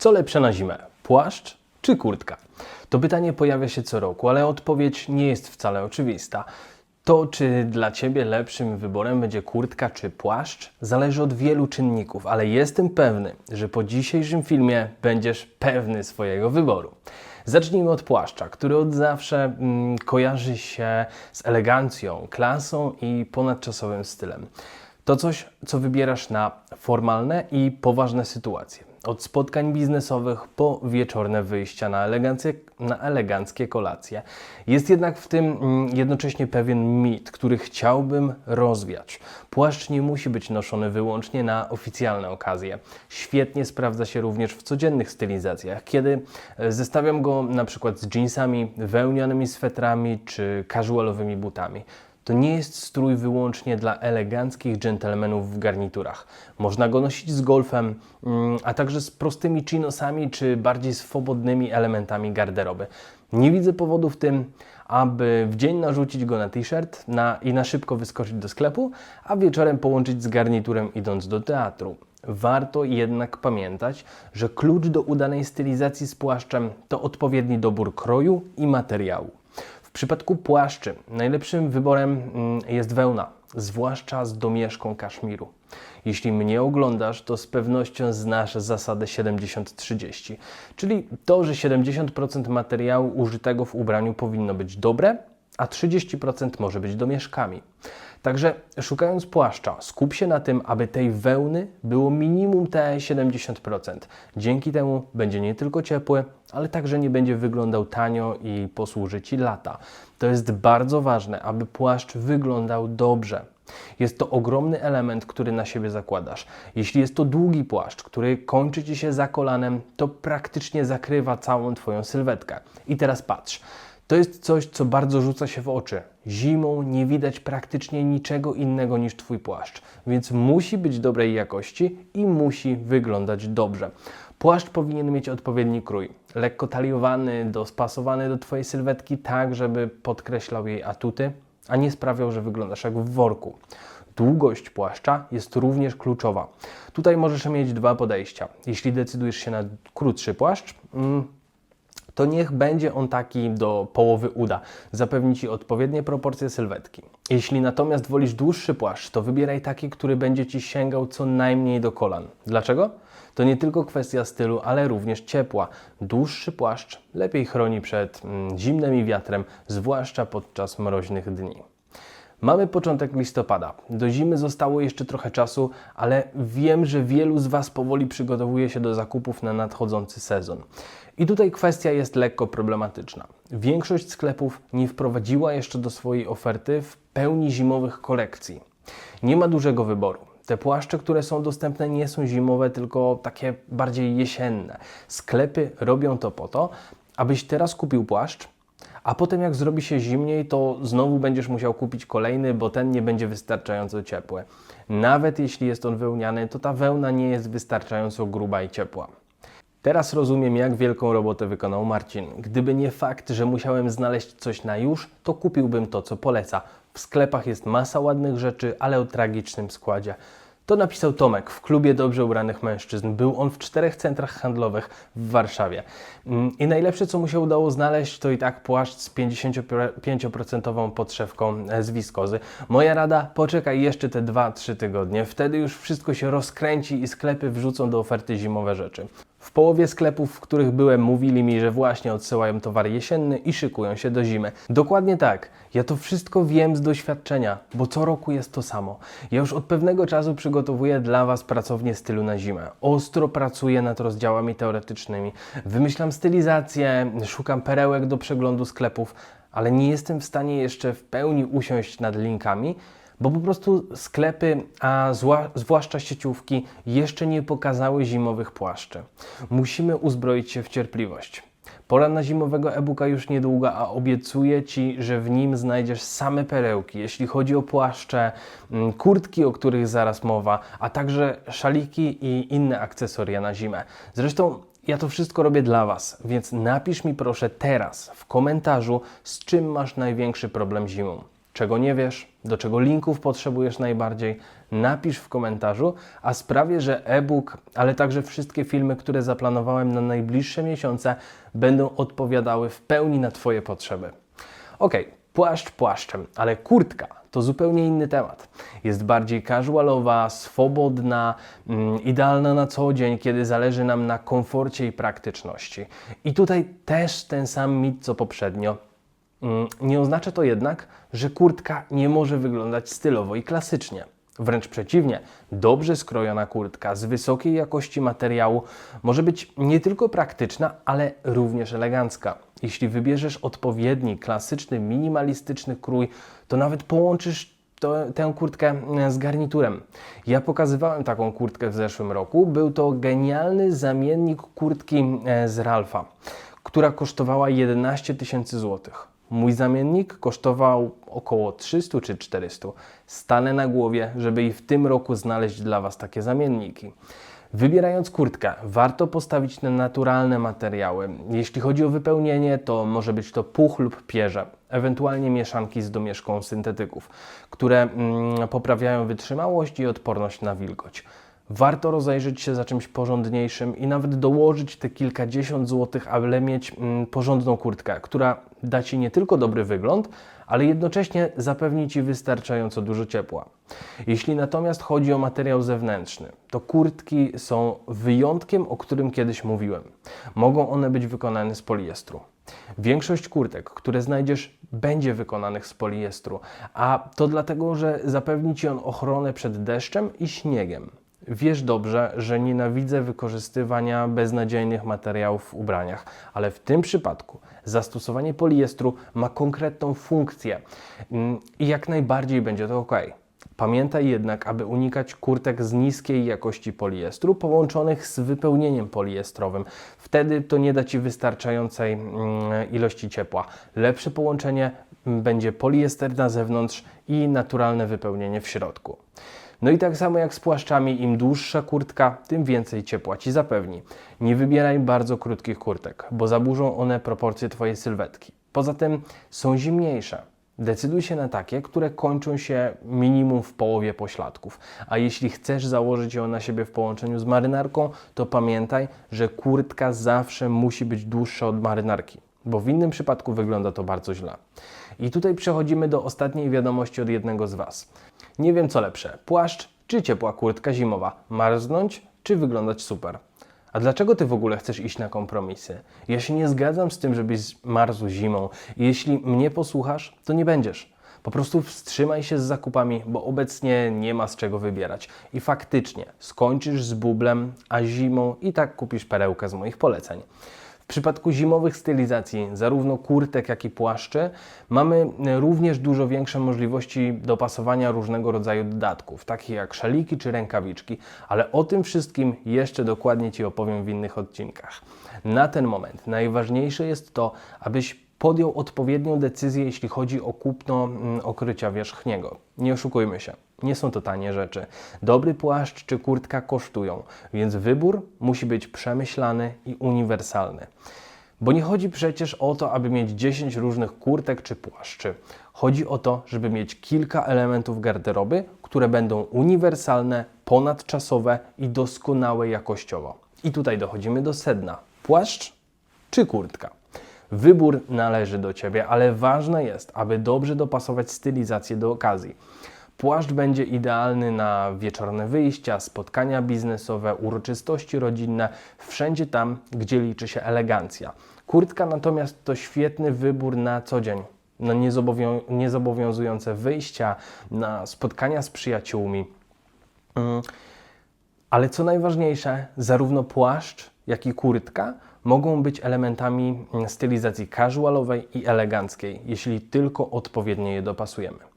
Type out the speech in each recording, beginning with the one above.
Co lepsze na zimę? Płaszcz czy kurtka? To pytanie pojawia się co roku, ale odpowiedź nie jest wcale oczywista. To, czy dla Ciebie lepszym wyborem będzie kurtka czy płaszcz, zależy od wielu czynników, ale jestem pewny, że po dzisiejszym filmie będziesz pewny swojego wyboru. Zacznijmy od płaszcza, który od zawsze mm, kojarzy się z elegancją, klasą i ponadczasowym stylem. To coś, co wybierasz na formalne i poważne sytuacje. Od spotkań biznesowych po wieczorne wyjścia na, elegancje, na eleganckie kolacje. Jest jednak w tym mm, jednocześnie pewien mit, który chciałbym rozwiać. Płaszcz nie musi być noszony wyłącznie na oficjalne okazje. Świetnie sprawdza się również w codziennych stylizacjach, kiedy e, zestawiam go na przykład z jeansami, wełnianymi swetrami czy casualowymi butami. To nie jest strój wyłącznie dla eleganckich dżentelmenów w garniturach. Można go nosić z golfem, mm, a także z prostymi chinosami czy bardziej swobodnymi elementami garderoby. Nie widzę powodu w tym, aby w dzień narzucić go na t-shirt na, i na szybko wyskoczyć do sklepu, a wieczorem połączyć z garniturem idąc do teatru. Warto jednak pamiętać, że klucz do udanej stylizacji z płaszczem to odpowiedni dobór kroju i materiału. W przypadku płaszczy najlepszym wyborem mm, jest wełna, zwłaszcza z domieszką kaszmiru. Jeśli mnie oglądasz, to z pewnością znasz zasadę 70-30, czyli to, że 70% materiału użytego w ubraniu powinno być dobre, a 30% może być domieszkami. Także szukając płaszcza, skup się na tym, aby tej wełny było minimum te 70%. Dzięki temu będzie nie tylko ciepły, ale także nie będzie wyglądał tanio i posłuży Ci lata. To jest bardzo ważne, aby płaszcz wyglądał dobrze. Jest to ogromny element, który na siebie zakładasz. Jeśli jest to długi płaszcz, który kończy Ci się za kolanem, to praktycznie zakrywa całą Twoją sylwetkę. I teraz patrz. To jest coś, co bardzo rzuca się w oczy. Zimą nie widać praktycznie niczego innego niż Twój płaszcz, więc musi być dobrej jakości i musi wyglądać dobrze. Płaszcz powinien mieć odpowiedni krój. Lekko taliowany, dospasowany do Twojej sylwetki, tak żeby podkreślał jej atuty, a nie sprawiał, że wyglądasz jak w worku. Długość płaszcza jest również kluczowa. Tutaj możesz mieć dwa podejścia. Jeśli decydujesz się na krótszy płaszcz, mm, to niech będzie on taki do połowy uda. Zapewni Ci odpowiednie proporcje sylwetki. Jeśli natomiast wolisz dłuższy płaszcz, to wybieraj taki, który będzie Ci sięgał co najmniej do kolan. Dlaczego? To nie tylko kwestia stylu, ale również ciepła. Dłuższy płaszcz lepiej chroni przed mm, zimnem i wiatrem, zwłaszcza podczas mroźnych dni. Mamy początek listopada. Do zimy zostało jeszcze trochę czasu, ale wiem, że wielu z Was powoli przygotowuje się do zakupów na nadchodzący sezon. I tutaj kwestia jest lekko problematyczna. Większość sklepów nie wprowadziła jeszcze do swojej oferty w pełni zimowych kolekcji. Nie ma dużego wyboru. Te płaszcze, które są dostępne, nie są zimowe, tylko takie bardziej jesienne. Sklepy robią to po to, abyś teraz kupił płaszcz, a potem jak zrobi się zimniej, to znowu będziesz musiał kupić kolejny, bo ten nie będzie wystarczająco ciepły. Nawet jeśli jest on wełniany, to ta wełna nie jest wystarczająco gruba i ciepła. Teraz rozumiem, jak wielką robotę wykonał Marcin. Gdyby nie fakt, że musiałem znaleźć coś na już, to kupiłbym to, co poleca. W sklepach jest masa ładnych rzeczy, ale o tragicznym składzie. To napisał Tomek w klubie dobrze ubranych mężczyzn. Był on w czterech centrach handlowych w Warszawie. Mm, I najlepsze, co mu się udało znaleźć, to i tak płaszcz z 55% podszewką z wiskozy. Moja rada, poczekaj jeszcze te 2-3 tygodnie. Wtedy już wszystko się rozkręci i sklepy wrzucą do oferty zimowe rzeczy. W połowie sklepów, w których byłem, mówili mi, że właśnie odsyłają towar jesienny i szykują się do zimy. Dokładnie tak. Ja to wszystko wiem z doświadczenia, bo co roku jest to samo. Ja już od pewnego czasu przygotowuję dla Was pracownię stylu na zimę. Ostro pracuję nad rozdziałami teoretycznymi. Wymyślam stylizację, szukam perełek do przeglądu sklepów, ale nie jestem w stanie jeszcze w pełni usiąść nad linkami, bo po prostu sklepy, a zwłaszcza sieciówki, jeszcze nie pokazały zimowych płaszczy. Musimy uzbroić się w cierpliwość. Pora na zimowego e-booka już niedługo, a obiecuję Ci, że w nim znajdziesz same perełki, jeśli chodzi o płaszcze, mm, kurtki, o których zaraz mowa, a także szaliki i inne akcesoria na zimę. Zresztą ja to wszystko robię dla Was, więc napisz mi proszę teraz w komentarzu, z czym masz największy problem zimą. Czego nie wiesz, do czego linków potrzebujesz najbardziej, napisz w komentarzu, a sprawię, że e-book, ale także wszystkie filmy, które zaplanowałem na najbliższe miesiące, będą odpowiadały w pełni na Twoje potrzeby. Ok, płaszcz płaszczem, ale kurtka to zupełnie inny temat. Jest bardziej casualowa, swobodna, mm, idealna na co dzień, kiedy zależy nam na komforcie i praktyczności. I tutaj też ten sam mit co poprzednio. Mm, Nie oznacza to jednak, że kurtka nie może wyglądać stylowo i klasycznie. Wręcz przeciwnie, dobrze skrojona kurtka z wysokiej jakości materiału może być nie tylko praktyczna, ale również elegancka. Jeśli wybierzesz odpowiedni, klasyczny, minimalistyczny krój, to nawet połączysz to, tę kurtkę e, z garniturem. Ja pokazywałem taką kurtkę w zeszłym roku. Był to genialny zamiennik kurtki e, z Ralfa, która kosztowała 11 tysięcy złotych. Mój zamiennik kosztował około 300 czy 400. Stanę na głowie, żeby i w tym roku znaleźć dla Was takie zamienniki. Wybierając kurtkę, warto postawić na naturalne materiały. Jeśli chodzi o wypełnienie, to może być to puch lub pierze, ewentualnie mieszanki z domieszką syntetyków, które mm, poprawiają wytrzymałość i odporność na wilgoć. Warto rozejrzeć się za czymś porządniejszym i nawet dołożyć te kilkadziesiąt złotych, aby mieć mm, porządną kurtkę, która da Ci nie tylko dobry wygląd, ale jednocześnie zapewni Ci wystarczająco dużo ciepła. Jeśli natomiast chodzi o materiał zewnętrzny, to kurtki są wyjątkiem, o którym kiedyś mówiłem. Mogą one być wykonane z poliestru. Większość kurtek, które znajdziesz, będzie wykonanych z poliestru, a to dlatego, że zapewni Ci on ochronę przed deszczem i śniegiem. Wiesz dobrze, że nienawidzę wykorzystywania beznadziejnych materiałów w ubraniach, ale w tym przypadku zastosowanie poliestru ma konkretną funkcję mm, i jak najbardziej będzie to ok. Pamiętaj jednak, aby unikać kurtek z niskiej jakości poliestru połączonych z wypełnieniem poliestrowym. Wtedy to nie da Ci wystarczającej mm, ilości ciepła. Lepsze połączenie mm, będzie poliester na zewnątrz i naturalne wypełnienie w środku. No i tak samo jak z płaszczami, im dłuższa kurtka, tym więcej ciepła Ci zapewni. Nie wybieraj bardzo krótkich kurtek, bo zaburzą one proporcje Twojej sylwetki. Poza tym są zimniejsze. Decyduj się na takie, które kończą się minimum w połowie pośladków. A jeśli chcesz założyć ją na siebie w połączeniu z marynarką, to pamiętaj, że kurtka zawsze musi być dłuższa od marynarki, bo w innym przypadku wygląda to bardzo źle. I tutaj przechodzimy do ostatniej wiadomości od jednego z Was. Nie wiem co lepsze, płaszcz czy ciepła kurtka zimowa, marznąć czy wyglądać super. A dlaczego ty w ogóle chcesz iść na kompromisy? Ja się nie zgadzam z tym, żebyś marzł zimą. Jeśli mnie posłuchasz, to nie będziesz. Po prostu wstrzymaj się z zakupami, bo obecnie nie ma z czego wybierać. I faktycznie skończysz z bublem, a zimą i tak kupisz perełkę z moich poleceń. W przypadku zimowych stylizacji, zarówno kurtek, jak i płaszczy, mamy również dużo większe możliwości dopasowania różnego rodzaju dodatków, takich jak szaliki czy rękawiczki, ale o tym wszystkim jeszcze dokładnie Ci opowiem w innych odcinkach. Na ten moment najważniejsze jest to, abyś podjął odpowiednią decyzję, jeśli chodzi o kupno mm, okrycia wierzchniego. Nie oszukujmy się, nie są to tanie rzeczy. Dobry płaszcz czy kurtka kosztują, więc wybór musi być przemyślany i uniwersalny. Bo nie chodzi przecież o to, aby mieć 10 różnych kurtek czy płaszczy. Chodzi o to, żeby mieć kilka elementów garderoby, które będą uniwersalne, ponadczasowe i doskonałe jakościowo. I tutaj dochodzimy do sedna. Płaszcz czy kurtka? Wybór należy do Ciebie, ale ważne jest, aby dobrze dopasować stylizację do okazji. Płaszcz będzie idealny na wieczorne wyjścia, spotkania biznesowe, uroczystości rodzinne, wszędzie tam, gdzie liczy się elegancja. Kurtka natomiast to świetny wybór na co dzień, na niezobowią- niezobowiązujące wyjścia, na spotkania z przyjaciółmi. Mm. Ale co najważniejsze, zarówno płaszcz, jak i kurtka mogą być elementami stylizacji casualowej i eleganckiej, jeśli tylko odpowiednio je dopasujemy.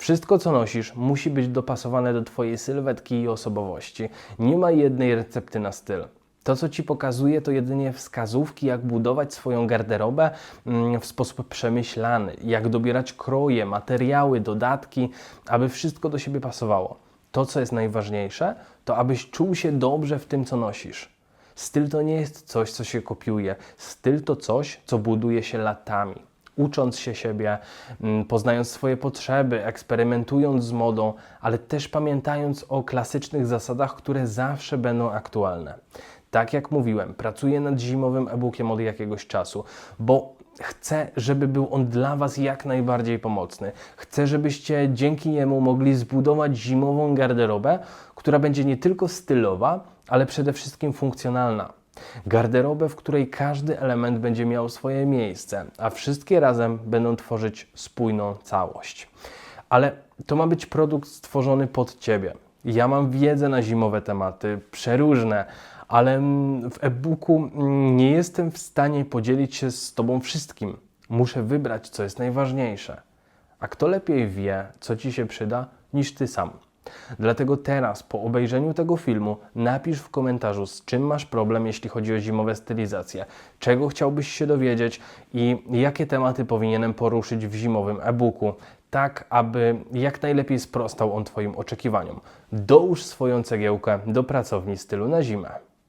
Wszystko, co nosisz, musi być dopasowane do Twojej sylwetki i osobowości. Nie ma jednej recepty na styl. To, co Ci pokazuje, to jedynie wskazówki, jak budować swoją garderobę mm, w sposób przemyślany, jak dobierać kroje, materiały, dodatki, aby wszystko do siebie pasowało. To, co jest najważniejsze, to abyś czuł się dobrze w tym, co nosisz. Styl to nie jest coś, co się kopiuje. Styl to coś, co buduje się latami. Ucząc się siebie, mm, poznając swoje potrzeby, eksperymentując z modą, ale też pamiętając o klasycznych zasadach, które zawsze będą aktualne. Tak jak mówiłem, pracuję nad zimowym e-bookiem od jakiegoś czasu, bo chcę, żeby był on dla Was jak najbardziej pomocny. Chcę, żebyście dzięki niemu mogli zbudować zimową garderobę, która będzie nie tylko stylowa, ale przede wszystkim funkcjonalna. Garderobę, w której każdy element będzie miał swoje miejsce, a wszystkie razem będą tworzyć spójną całość. Ale to ma być produkt stworzony pod Ciebie. Ja mam wiedzę na zimowe tematy, przeróżne, ale w e-booku nie jestem w stanie podzielić się z Tobą wszystkim. Muszę wybrać, co jest najważniejsze. A kto lepiej wie, co Ci się przyda, niż Ty sam? Dlatego teraz, po obejrzeniu tego filmu, napisz w komentarzu, z czym masz problem, jeśli chodzi o zimowe stylizacje, czego chciałbyś się dowiedzieć i jakie tematy powinienem poruszyć w zimowym e-booku, tak aby jak najlepiej sprostał on Twoim oczekiwaniom. Dołóż swoją cegiełkę do pracowni stylu na zimę.